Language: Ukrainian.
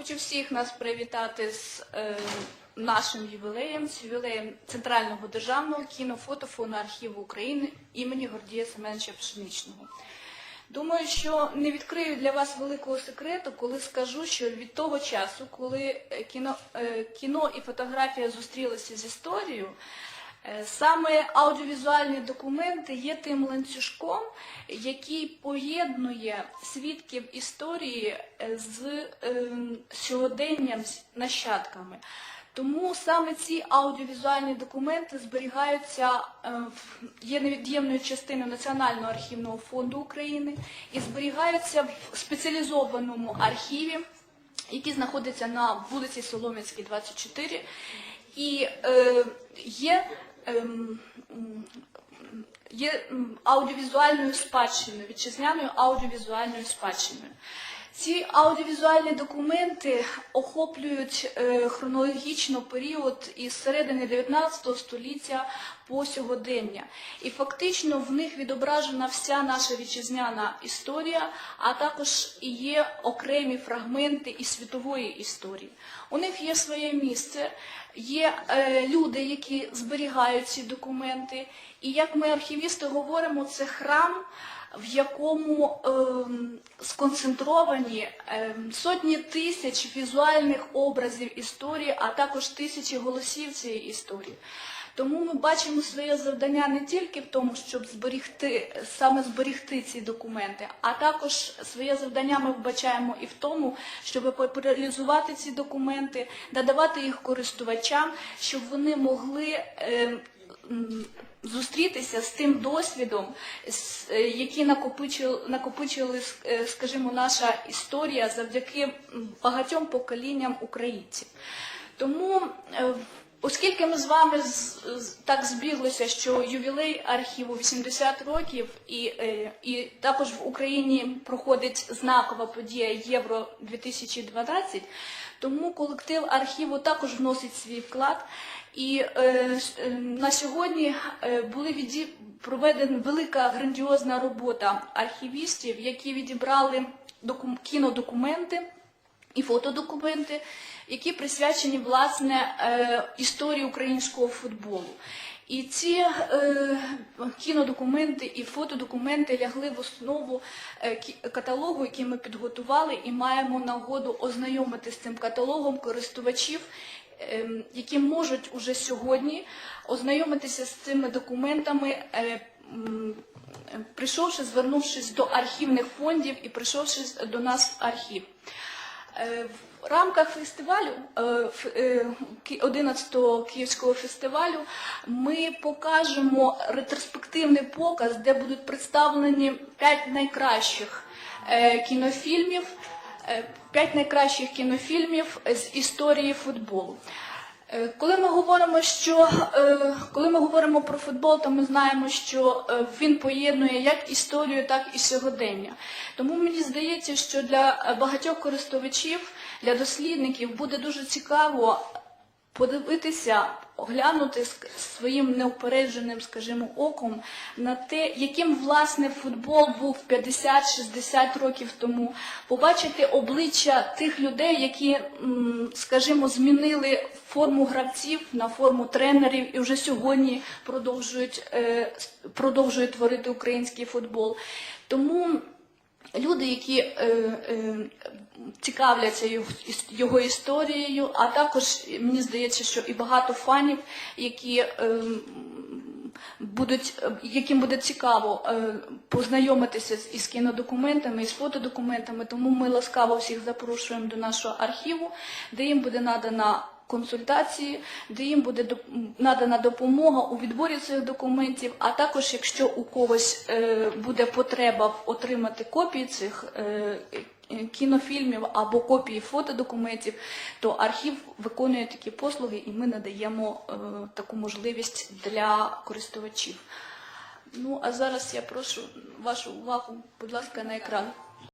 хочу всіх нас привітати з е, нашим ювілеєм, з ювілеєм Центрального державного кіно, фото, фоноархіву України імені Гордія Семеновича Пшеничного. Думаю, що не відкрию для вас великого секрету, коли скажу, що від того часу, коли кіно, е, кіно і фотографія зустрілися з історією, саме аудіовізуальні документи є тим ланцюжком, який поєднує свідків історії е, з ем, сьогоденням, нащадками. Тому саме ці аудіовізуальні документи зберігаються, е, є невід'ємною частиною Національного архівного фонду України і зберігаються в спеціалізованому архіві, який знаходиться на вулиці Солом'янській, 24, і е, є, є аудіовізуальною спадщиною, вітчизняною аудіовізуальною спадщиною. Ці аудіовізуальні документи охоплюють е, хронологічно період із середини 19 століття по сьогодення. І фактично в них відображена вся наша вітчизняна історія, а також і є окремі фрагменти із світової історії. У них є своє місце, є е, люди, які зберігають ці документи. І як ми архівісти говоримо, це храм в якому ем, сконцентровані ем, сотні тисяч візуальних образів історії, а також тисячі голосів цієї історії. Тому ми бачимо своє завдання не тільки в тому, щоб зберігти саме зберігти ці документи, а також своє завдання ми вбачаємо і в тому, щоб популяризувати ці документи, надавати їх користувачам, щоб вони могли. Зустрітися з тим досвідом, е, який накопичили, е, скажімо, наша історія завдяки багатьом поколінням українців. Тому, е, оскільки ми з вами так збіглися, що ювілей архіву 80 років, і, е, і також в Україні проходить знакова подія Євро 2012, тому колектив архіву також вносить свій вклад. І е, е, на сьогодні е, були віді... проведена велика грандіозна робота архівістів, які відібрали докум... кінодокументи і фотодокументи, які присвячені власне е, історії українського футболу. І ці е, кінодокументи і фотодокументи лягли в основу е, каталогу, який ми підготували, і маємо нагоду ознайомити з цим каталогом користувачів, ем, які можуть уже сьогодні ознайомитися з цими документами. е, е, Прийшовши, звернувшись до архівних фондів і прийшовши до нас в архів. Е, В рамках фестивалю е, ф- е, Ки- 11-го Київського фестивалю ми покажемо ретроспективний показ, де будуть представлені 5 найкращих е, кінофільмів, е, 5 найкращих кінофільмів з історії футболу. Е, Коли ми говоримо, що е, коли ми говоримо про футбол, то ми знаємо, що е, він поєднує як історію, так і сьогодення. Тому мені здається, що для багатьох користувачів, для дослідників буде дуже цікаво подивитися, оглянути своїм неупередженим, скажімо, оком на те, яким власне футбол був 50-60 років тому, побачити обличчя тих людей, які, скажімо, змінили форму гравців на форму тренерів і вже сьогодні продовжують, е, продовжують творити український футбол. Тому люди, які е, е, цікавляться його, історією, а також мені здається, що і багато фанів, які е, будуть, яким буде цікаво е, познайомитися із кінодокументами, із фотодокументами, тому ми ласкаво всіх запрошуємо до нашого архіву, де їм буде надана консультації, де їм буде надана допомога у відборі цих документів, а також, якщо у когось е, буде потреба отримати копії цих е, кінофільмів або копії фотодокументів, то архів виконує такі послуги, і ми надаємо е, таку можливість для користувачів. Ну а зараз я прошу вашу увагу, будь ласка, на екран.